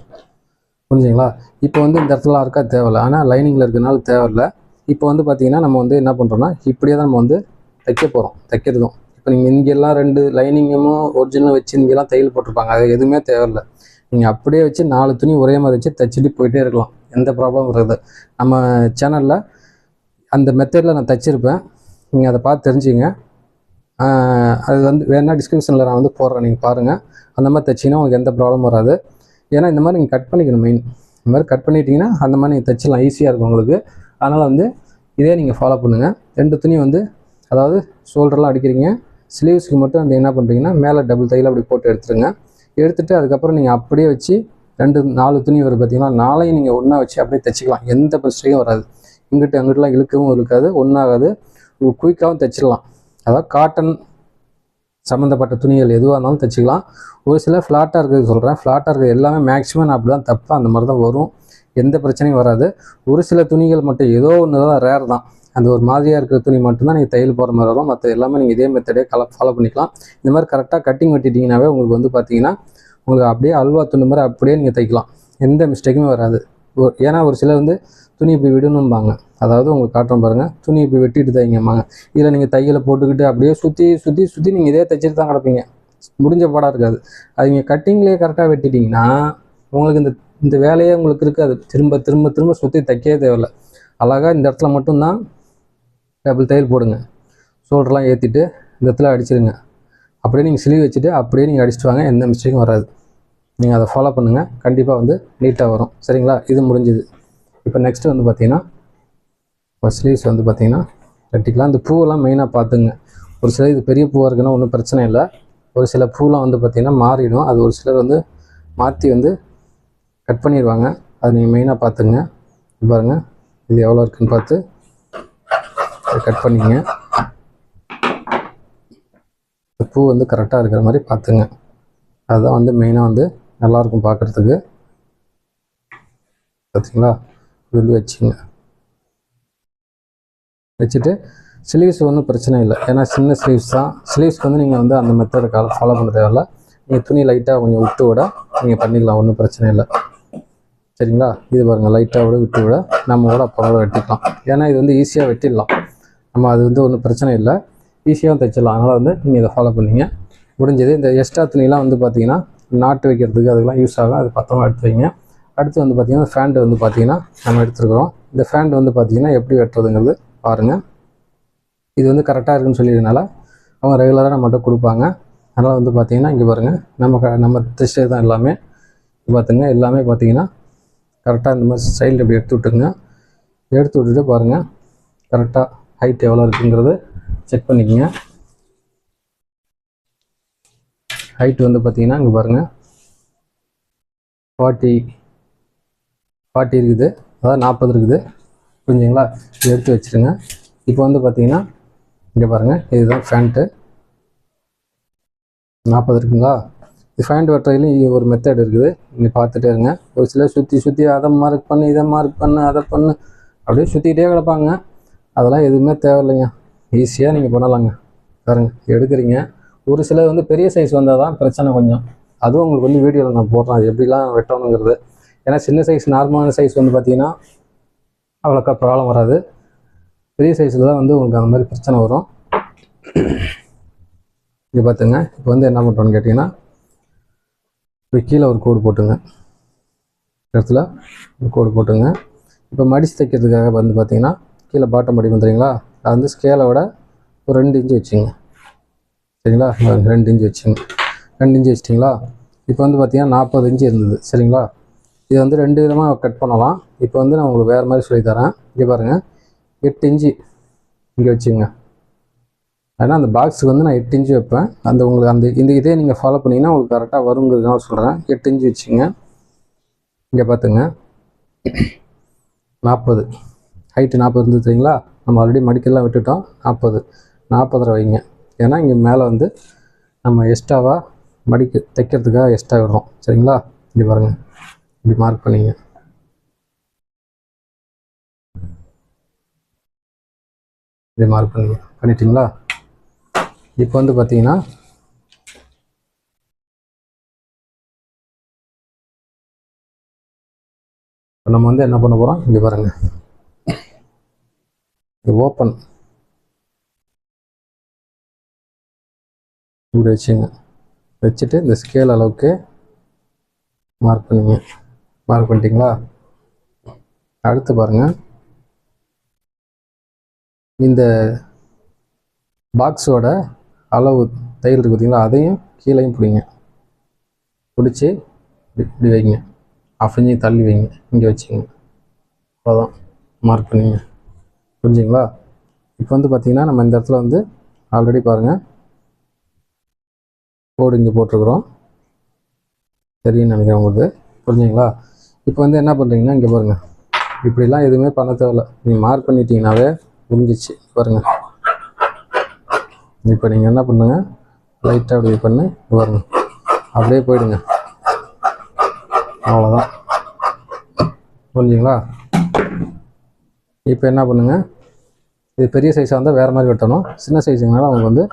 புரிஞ்சுங்களா? இப்போ வந்து இந்த இடத்துல இருக்கா? தேவையில்ல. ஆனால் லைனிங்கில் இருக்கிறனால தேவையில்ல. இப்போ வந்து பார்த்தீங்கன்னா நம்ம வந்து என்ன பண்ணுறோம்னா இப்படியே தான் நம்ம வந்து தைக்க போகிறோம் தைக்கிறதும் இப்போ நீங்கள் இங்கெல்லாம் ரெண்டு லைனிங்கும் ஒரிஜினல் வச்சு இங்கெல்லாம் தையல் போட்டிருப்பாங்க. அது எதுவுமே தேவையில்ல. நீங்கள் அப்படியே வச்சு நாலு துணி ஒரே மாதிரி வச்சு தைச்சிட்டு போயிட்டே இருக்கலாம். எந்த ப்ராப்ளமும் வருது நம்ம சேனலில் அந்த மெத்தடில் நான் தைச்சிருப்பேன். நீங்கள் அதை பார்த்து தெரிஞ்சுங்க. அது வந்து வேணால் டிஸ்கிரிப்ஷனில் நான் வந்து போடுறேன். நீங்கள் பாருங்கள் அந்த மாதிரி தைச்சிங்கன்னா உங்களுக்கு எந்த ப்ராப்ளமும் வராது. ஏன்னா இந்த மாதிரி நீங்கள் கட் பண்ணிக்கணும் மெயின் இந்த மாதிரி கட் பண்ணிட்டீங்கன்னா அந்த மாதிரி நீங்கள் தைச்சிடலாம். ஈஸியாக இருக்கும் உங்களுக்கு. அதனால் வந்து இதே நீங்கள் ஃபாலோ பண்ணுங்கள் ரெண்டு துணி வந்து அதாவது ஷோல்டர்லாம் அடிக்கிறீங்க. ஸ்லீவ்ஸ்க்கு மட்டும் வந்து என்ன பண்ணுறீங்கன்னா மேலே டபுள் தையில் அப்படி போட்டு எடுத்துருங்க. எடுத்துகிட்டு அதுக்கப்புறம் நீங்கள் அப்படியே வச்சு ரெண்டு நாலு துணி வரும் பார்த்தீங்கன்னா நாளையும் நீங்கள் ஒன்றா வச்சு அப்படியே தைச்சிக்கலாம். எந்த பிரச்சனையும் வராது. இங்கிட்டு அங்கிட்டலாம் இழுக்கவும் இருக்காது ஒன்றாகாது குயிக்காகவும் தைச்சிடலாம். அதாவது காட்டன் சம்மந்தப்பட்ட துணிகள் எதுவாக இருந்தாலும் தைச்சிக்கலாம். ஒரு சில ஃப்ளாட்டாக இருக்கிறது சொல்கிறேன் ஃப்ளாட்டாக இருக்கிறது எல்லாமே மேக்ஸிமம் நான் அப்படி தான் தப்பாக அந்த மாதிரி தான் வரும். எந்த பிரச்சனையும் வராது. ஒரு சில துணிகள் மட்டும் ஏதோ ஒன்று தான் ரேர் தான். அந்த ஒரு மாதிரியாக இருக்கிற துணி மட்டும்தான் நீங்கள் தையல் போகிற மாதிரி வரும். மற்ற எல்லாமே நீங்கள் இதே மெத்தடே கல ஃபாலோ பண்ணிக்கலாம். இந்த மாதிரி கரெக்டாக கட்டிங் வெட்டிட்டிங்கனாவே உங்களுக்கு வந்து பார்த்தீங்கன்னா உங்களுக்கு அப்படியே அல்வா துணி மாதிரி அப்படியே நீங்கள் தைக்கலாம். எந்த மிஸ்டேக்குமே வராது. ஏன்னா ஒரு சிலர் வந்து துணி இப்படி விடணும்பாங்க. அதாவது உங்களுக்கு காட்டுறோம் பாருங்கள் துணி இப்படி வெட்டிட்டு தைங்கம்பாங்க இதில் நீங்கள் தையலை போட்டுக்கிட்டு அப்படியே சுற்றி சுற்றி சுற்றி நீங்கள் இதே தைச்சிட்டு தான் கிடப்பீங்க. முடிஞ்ச பாடாக இருக்காது. அது நீங்கள் கட்டிங்லேயே கரெக்டாக வெட்டிட்டிங்கன்னா உங்களுக்கு இந்த இந்த வேலையே உங்களுக்கு இருக்காது. திரும்ப திரும்ப திரும்ப சுற்றி தைக்கவே தேவையில்ல. அழகாக இந்த இடத்துல மட்டும்தான் டபுள் தையல் போடுங்க. ஷோல்டர்லாம் ஏற்றிட்டு இந்த இடத்துல அடிச்சிடுங்க அப்படியே நீங்கள் ஸ்லீவ் வச்சுட்டு அப்படியே நீங்கள் அடிச்சிட்டு வாங்க. எந்த மிஸ்டேக்கும் வராது. நீங்கள் அதை ஃபாலோ பண்ணுங்கள் கண்டிப்பாக வந்து நீட்டாக வரும். சரிங்களா? இது முடிஞ்சுது. இப்போ நெக்ஸ்ட் வந்து பார்த்தீங்கன்னா ஸ்லீவ்ஸ் வந்து பார்த்தீங்கன்னா கட்டிக்கலாம். இந்த பூவெல்லாம் மெயினாக பார்த்துங்க. ஒரு சில இது பெரிய பூவாக இருக்குன்னா ஒன்றும் பிரச்சனை இல்லை. ஒரு சில பூலாம் வந்து பார்த்திங்கன்னா மாறிடும். அது ஒரு சிலர் வந்து மாற்றி வந்து கட் பண்ணிடுவாங்க அது நீங்கள் மெயினாக பார்த்துங்க. பாருங்கள் இது எவ்வளோ இருக்குன்னு பார்த்து கட் பண்ணிக்கங்க. இந்த பூ வந்து கரெக்டாக இருக்கிற மாதிரி பார்த்துங்க. அதுதான் வந்து மெயினாக வந்து நல்லாயிருக்கும் பார்க்குறதுக்கு. பார்த்தீங்களா இது வந்து வச்சுங்க வச்சுட்டு ஸ்லீவ்ஸ் ஒன்றும் பிரச்சனை இல்லை. ஏன்னா சின்ன ஸ்லீவ்ஸ் தான். ஸ்லீவ்ஸ்க்கு வந்து நீங்கள் வந்து அந்த மெத்தடை ஃபாலோ பண்ண தேவையில்ல. நீங்கள் துணி லைட்டாக கொஞ்சம் விட்டு விட நீங்கள் பண்ணிக்கலாம். ஒன்றும் பிரச்சனை இல்லை. சரிங்களா? இது பாருங்கள் லைட்டாக விட விட்டு விட நம்ம கூட அப்புறம் வெட்டிக்கலாம். ஏன்னா இது வந்து ஈஸியாக வெட்டிடலாம். நம்ம அது வந்து ஒன்றும் பிரச்சனை இல்லை. ஈஸியாகவும் தைச்சிடலாம். அதனால் வந்து நீங்கள் இதை ஃபாலோ பண்ணிங்க. முடிஞ்சது இந்த எக்ஸ்ட்ரா துணிலாம் வந்து பார்த்தீங்கன்னா நாட்டு வைக்கிறதுக்கு அதுக்கெல்லாம் யூஸ் ஆகும் அது பத்திரமா எடுத்து வைங்க. அடுத்து வந்து பார்த்தீங்கன்னா ஃபேண்ட் வந்து பார்த்தீங்கன்னா நம்ம எடுத்துருக்குறோம். இந்த ஃபேண்ட் வந்து பார்த்தீங்கன்னா எப்படி வெட்டுறதுங்கிறது பாருங்கள் இது வந்து கரெக்டாக இருக்குன்னு சொல்லியதுனால அவங்க ரெகுலராக நம்மகிட்ட கொடுப்பாங்க. அதனால் வந்து பார்த்தீங்கன்னா இங்கே பாருங்கள் நம்ம க நம்ம டெஸ்ட்டு தான் எல்லாமே. பார்த்துங்க எல்லாமே பார்த்தீங்கன்னா கரெக்டாக இந்த மாதிரி சைடில் இப்படி எடுத்து விட்டுருங்க. எடுத்து விட்டுட்டு பாருங்கள் கரெக்டாக ஹைட் எவ்வளோ இருக்குங்கிறது செக் பண்ணிக்கோங்க. ஹைட் வந்து பார்த்தீங்கன்னா இங்கே பாருங்கள் ஃபார்ட்டி ஃபார்ட்டி இருக்குது. அதாவது நாற்பது இருக்குது. புரிஞ்சுங்களா? இது எடுத்து வச்சுருங்க. இப்போ வந்து பார்த்தீங்கன்னா இங்கே பாருங்கள் இதுதான் ஃபேண்ட்டு நாற்பது இருக்குங்களா? இது ஃபேண்ட் வெட்டுறதுலையும் ஒரு மெத்தட் இருக்குது. நீங்கள் பார்த்துட்டே இருங்க. ஒரு சிலர் சுற்றி சுற்றி அதை மார்க் பண்ணு இதை மார்க் பண்ணு அதை பண்ணு. அப்படியே சுற்றிக்கிட்டே கிடப்பாங்க. அதெல்லாம் எதுவுமே தேவையில்லைங்க. ஈஸியாக நீங்கள் பண்ணலாங்க. பாருங்க. எடுக்கிறீங்க. ஒரு சிலர் வந்து பெரிய சைஸ் வந்தால் தான் பிரச்சனை கொஞ்சம். அதுவும் உங்களுக்கு வந்து வீடியோவில் நான் போடுறேன். அது எப்படிலாம் வெட்டணுங்கிறது. ஏன்னா சின்ன சைஸ் நார்மலான சைஸ் வந்து பார்த்தீங்கன்னா அவ்வளோக்கா ப்ராப்ளம் வராது. பெரிய சைஸில் தான் வந்து உங்களுக்கு அந்த மாதிரி பிரச்சனை வரும். இங்கே பார்த்துங்க இப்போ வந்து என்ன பண்ணுறோன்னு கேட்டிங்கன்னா இப்போ கீழே ஒரு கோடு போட்டுங்க. இடத்துல ஒரு கோடு போட்டுங்க. இப்போ மடிச்சு தைக்கிறதுக்காக வந்து பார்த்தீங்கன்னா கீழே பாட்டம் மடி வந்துறீங்களா அது வந்து ஸ்கேலை விட ஒரு ரெண்டு இன்ச்சு வச்சுங்க. சரிங்களா? ரெண்டு இன்ச்சு வச்சுங்க. ரெண்டு இன்ச்சு வச்சிட்டிங்களா? இப்போ வந்து பார்த்தீங்கன்னா நாற்பது இன்ச்சு இருந்தது. சரிங்களா? இது வந்து ரெண்டு விதமாக கட் பண்ணலாம். இப்போ வந்து நான் உங்களுக்கு வேறு மாதிரி சொல்லித் தரேன் இங்கே பாருங்கள் எட்டு இன்ச்சு இங்கே வச்சுங்க ஏன்னா அந்த பாக்ஸுக்கு வந்து நான் எட்டு இன்ச்சு வைப்பேன். அந்த உங்களுக்கு அந்த இந்த இதே நீங்கள் ஃபாலோ பண்ணிங்கன்னா உங்களுக்கு கரெக்டாக வருங்கிறதுனால சொல்கிறேன் எட்டு இன்ச்சு வச்சுங்க இங்கே பார்த்துங்க நாற்பது ஹைட்டு நாற்பது இருந்துச்சுங்களா தெரியுங்களா? நம்ம ஆல்ரெடி மடிக்கெல்லாம் விட்டுட்டோம். நாற்பது நாற்பதரை வைங்க. ஏன்னா இங்கே மேலே வந்து நம்ம எக்ஸ்ட்ராவாக மடிக்க தைக்கிறதுக்காக எக்ஸ்ட்ரா விடுறோம். சரிங்களா? இங்கே பாருங்கள் இப்படி மார்க் பண்ணிங்க. இப்படி மார்க் பண்ணிங்க. பண்ணிட்டீங்களா? இப்போ வந்து பார்த்தீங்கன்னா இப்போ நம்ம வந்து என்ன பண்ண போகிறோம் இங்கே பாருங்க. இது ஓப்பன் இப்படி வச்சுங்க. வச்சுட்டு இந்த ஸ்கேல் அளவுக்கு மார்க் பண்ணிங்க. மார்க் பண்ணிட்டீங்களா? அடுத்து பாருங்க. இந்த பாக்ஸோட அளவு தையல் இருக்கு பார்த்தீங்களா? அதையும் கீழேயும் பிடிங்க. பிடிச்சி இப்படி வைங்க. ஆஃப் தள்ளி வைங்க. இங்கே வச்சுங்க அவ்வளோதான் மார்க் பண்ணிங்க. புரிஞ்சுங்களா? இப்போ வந்து பார்த்தீங்கன்னா நம்ம இந்த இடத்துல வந்து ஆல்ரெடி பாருங்கள் கோடு இங்கே போட்டிருக்கிறோம். சரின்னு நினைக்கிறேன் உங்களுக்கு. புரிஞ்சுங்களா? இப்போ வந்து என்ன பண்ணுறீங்கன்னா இங்கே பாருங்கள் இப்படிலாம் எதுவுமே பண்ண தேவையில்ல. நீங்கள் மார்க் பண்ணிட்டீங்கனாவே முடிஞ்சிச்சு. பாருங்கள் இப்போ நீங்கள் என்ன பண்ணுங்க லைட்டாக அப்படி பண்ணு பாருங்க. அப்படியே போயிடுங்க. அவ்வளோதான் புரிஞ்சுங்களா? இப்போ என்ன பண்ணுங்க இது பெரிய சைஸாக இருந்தால் வேறு மாதிரி வெட்டணும். சின்ன சைஸுங்கனால அவங்க வந்து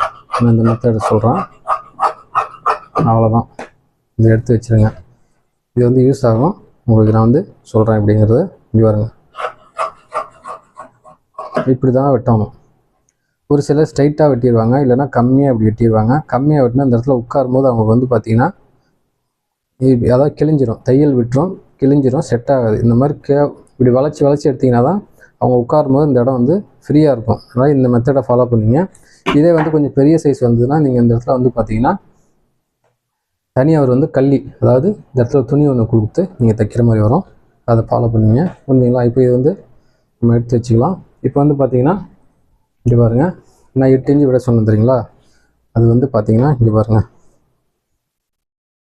நான் இந்த மெத்தட் சொல்கிறேன் அவ்வளோதான் இதை எடுத்து வச்சிருங்க. இது வந்து யூஸ் ஆகும். உங்களுக்கு நான் வந்து சொல்கிறேன் அப்படிங்கிறத இங்கே பாருங்க. இப்படி தான் வெட்டணும். ஒரு சிலர் ஸ்ட்ரைட்டாக வெட்டிடுவாங்க இல்லைன்னா கம்மியாக இப்படி வெட்டிடுவாங்க. கம்மியாக வெட்டினா அந்த இடத்துல உட்காரும் போது அவங்க வந்து பார்த்தீங்கன்னா இது- அதாவது கிழிஞ்சிரும். தையல் விட்டுரும் கிழிஞ்சிரும் செட் ஆகாது. இந்த மாதிரி கே இப்படி வளைச்சி வளைச்சி எடுத்திங்கன்னா தான் அவங்க உட்காரும் போது இந்த இடம் வந்து ஃப்ரீயாக இருக்கும். அதனால் இந்த மெத்தடை ஃபாலோ பண்ணிங்க. இதே வந்து கொஞ்சம் பெரிய சைஸ் வந்ததுன்னா நீங்கள் இந்த இடத்துல வந்து பார்த்தீங்கன்னா தனியாக அவர் வந்து கள்ளி அதாவது இந்த இடத்துல துணி ஒன்று கொடுத்து நீங்கள் தைக்கிற மாதிரி வரும். அதை ஃபாலோ பண்ணுவீங்க பண்ணிங்களா இப்போ இது வந்து நம்ம எடுத்து வச்சுக்கலாம். இப்போ வந்து பார்த்தீங்கன்னா இங்கே பாருங்கள் நான் எட்டு இன்ச்சு விட சொன்னேன் தெரியுங்களா? அது வந்து பார்த்தீங்கன்னா இங்கே பாருங்கள்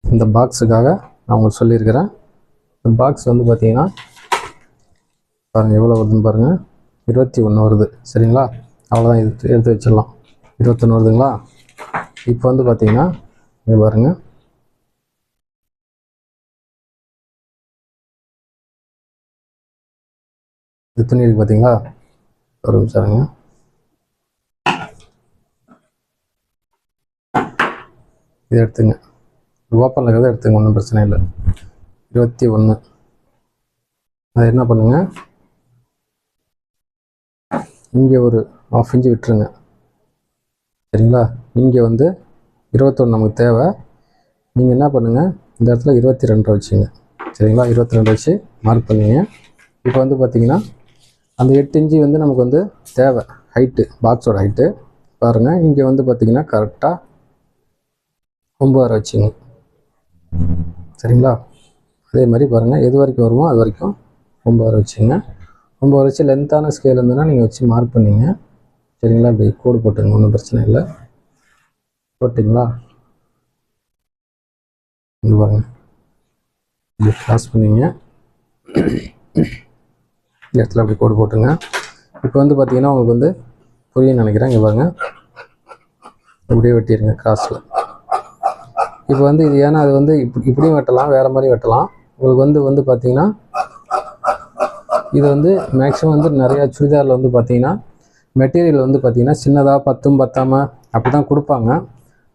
இந்த பாக்ஸுக்காக நான் உங்களுக்கு சொல்லியிருக்கிறேன். இந்த பாக்ஸ் வந்து பார்த்தீங்கன்னா பாருங்கள் எவ்வளோ வருதுன்னு பாருங்கள் இருபத்தி ஒன்று வருது. சரிங்களா? அவ்வளோதான் எடுத்து எடுத்து வச்சிடலாம். இருபத்தொன்று வருதுங்களா? இப்போ வந்து பார்த்தீங்கன்னா இங்கே பாருங்கள் இது துணி பார்த்தீங்களா ஒரு நிமிஷம் இது எடுத்துங்க. ஓப்பனில் இருக்கிறத எடுத்துங்க ஒன்றும் பிரச்சனை இல்லை. இருபத்தி ஒன்று அது என்ன பண்ணுங்க? இங்கே ஒரு ஆஃப் இன்ச்சு விட்டுருங்க. சரிங்களா? இங்கே வந்து இருபத்தொன்று நமக்கு தேவை. நீங்கள் என்ன பண்ணுங்கள் இந்த இடத்துல இருபத்தி ரெண்டு வச்சுங்க. சரிங்களா? இருபத்தி ரெண்டு வச்சு மார்க் பண்ணுவீங்க இப்போ வந்து பார்த்தீங்கன்னா அந்த எட்டு இன்ச்சு வந்து நமக்கு வந்து தேவை. ஹைட்டு பாக்ஸோட ஹைட்டு பாருங்கள் இங்கே வந்து பார்த்திங்கன்னா கரெக்டாக ஒம்பது வச்சுங்க. சரிங்களா? அதே மாதிரி பாருங்கள் எது வரைக்கும் வருமோ அது வரைக்கும் ஒம்பது வச்சுங்க. ஒம்பது வச்சு லென்த்தான ஸ்கேல் இருந்ததுன்னா நீங்கள் வச்சு மார்க் பண்ணிங்க. சரிங்களா? இப்படி கோடு போட்டுங்க ஒன்றும் பிரச்சனை இல்லை. போட்டிங்களா? இது பாருங்க. இப்படி கிராஸ் பண்ணிங்க. இந்த இடத்துல அப்படி கோடு போட்டுங்க இப்போ வந்து பார்த்திங்கன்னா உங்களுக்கு வந்து புரியும் நினைக்கிறேன். இங்கே பாருங்கள் இப்படியே வெட்டிடுங்க கிராஸில் இப்போ வந்து இது ஏன்னா அது வந்து இப்படி இப்படியும் வெட்டலாம் வேறு மாதிரி வெட்டலாம். உங்களுக்கு வந்து வந்து பார்த்திங்கன்னா இது வந்து மேக்ஸிமம் வந்து நிறையா சுடிதாரில் வந்து பார்த்திங்கன்னா மெட்டீரியல் வந்து பார்த்தீங்கன்னா சின்னதாக பத்தும் பத்தாமல் அப்படி தான் கொடுப்பாங்க.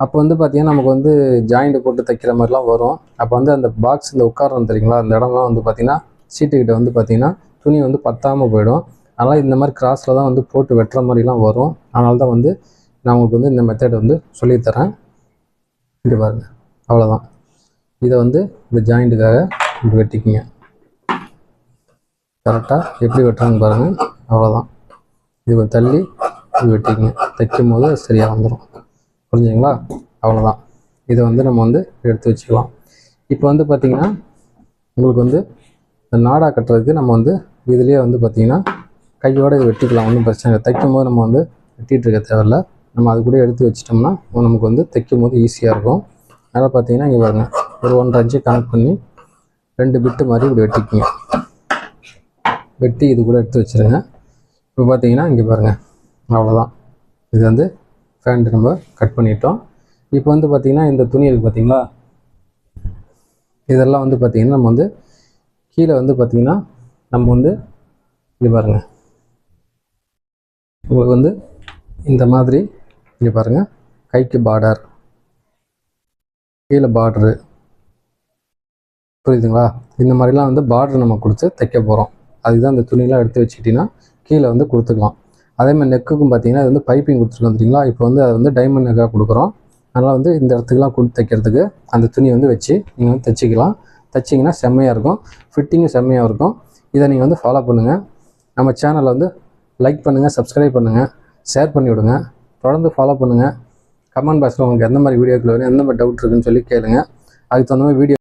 அப்போ வந்து பார்த்தீங்கன்னா நமக்கு வந்து ஜாயிண்ட் போட்டு தைக்கிற மாதிரிலாம் வரும். அப்போ வந்து அந்த பாக்ஸ் இந்த உட்காரம் தெரியுங்களா? அந்த இடம்லாம் வந்து பார்த்திங்கன்னா சீட்டுக்கிட்ட வந்து பார்த்திங்கன்னா துணி வந்து பத்தாமல் போயிடும். அதனால் இந்த மாதிரி கிராஸில் தான் வந்து போட்டு வெட்டுற மாதிரிலாம் வரும். அதனால தான் வந்து நான் உங்களுக்கு வந்து இந்த மெத்தட் வந்து சொல்லித்தரேன். இப்படி பாருங்கள் அவ்வளோதான் இதை வந்து இந்த ஜாயிண்ட்டுக்காக இப்படி வெட்டிக்கிங்க. கரெக்டாக எப்படி வெட்டுறாங்க பாருங்கள் அவ்வளோதான் இது தள்ளி இது வெட்டிக்கிங்க. தைக்கும் போது சரியாக வந்துடும் புரிஞ்சுங்களா அவ்வளோதான் இதை வந்து நம்ம வந்து எடுத்து வச்சுக்கலாம். இப்போ வந்து பார்த்திங்கன்னா உங்களுக்கு வந்து இந்த நாடா கட்டுறதுக்கு நம்ம வந்து இதுலேயே வந்து பார்த்திங்கன்னா கையோடு இது வெட்டிக்கலாம் ஒன்றும் பிரச்சனை இல்லை. தைக்கும் போது நம்ம வந்து வெட்டிகிட்டு இருக்க தேவையில்ல. நம்ம அது கூட எடுத்து வச்சிட்டோம்னா நமக்கு வந்து தைக்கும் போது ஈஸியாக இருக்கும். அதனால் பார்த்தீங்கன்னா இங்கே பாருங்கள் ஒரு ஒன்றரை அஞ்சு கனெக்ட் பண்ணி ரெண்டு பிட்டு மாதிரி இப்படி வெட்டிக்கிங்க. வெட்டி இது கூட எடுத்து வச்சிருங்க. இப்போ பார்த்தீங்கன்னா இங்கே பாருங்கள் அவ்வளோதான் இது வந்து ஃபேண்ட் நம்ம கட் பண்ணிட்டோம். இப்போ வந்து பார்த்திங்கன்னா இந்த துணி இருக்குது பார்த்தீங்களா? இதெல்லாம் வந்து பார்த்திங்கன்னா நம்ம வந்து கீழே வந்து பார்த்திங்கன்னா நம்ம வந்து இங்கே பாருங்கள் உங்களுக்கு வந்து இந்த மாதிரி இங்கே பாருங்கள் கைக்கு பார்டர் கீழே பார்டரு புரியுதுங்களா? இந்த மாதிரிலாம் வந்து பார்டர் நம்ம கொடுத்து தைக்க போகிறோம் அதுதான் இந்த துணியெலாம் எடுத்து வச்சுக்கிட்டிங்கன்னா கீழே வந்து கொடுத்துக்கலாம். அதே மாதிரி நெக்குக்கும் பார்த்தீங்கன்னா அது வந்து பைப்பிங் கொடுத்துருக்கோம் தெரியுங்களா? இப்போ வந்து அது வந்து டைமண்ட் நெக்காக கொடுக்குறோம். அதனால் வந்து இந்த இடத்துக்குலாம் கொடுத்து தைக்கிறதுக்கு அந்த துணி வந்து வச்சு நீங்கள் வந்து தைச்சிக்கலாம். தைச்சிங்கன்னா செம்மையாக இருக்கும். ஃபிட்டிங்கும் செம்மையாக இருக்கும். இதை நீங்கள் வந்து ஃபாலோ பண்ணுங்கள் நம்ம சேனலை வந்து லைக் பண்ணுங்கள் சப்ஸ்கிரைப் பண்ணுங்கள் ஷேர் பண்ணிவிடுங்க தொடர்ந்து ஃபாலோ பண்ணுங்கள் கமெண்ட் பாக்ஸில் உங்களுக்கு எந்த மாதிரி வீடியோக்கள் வேணும் எந்த மாதிரி டவுட் இருக்குன்னு சொல்லி கேளுங்கள் அதுக்கு தகுந்த மாதிரி வீடியோ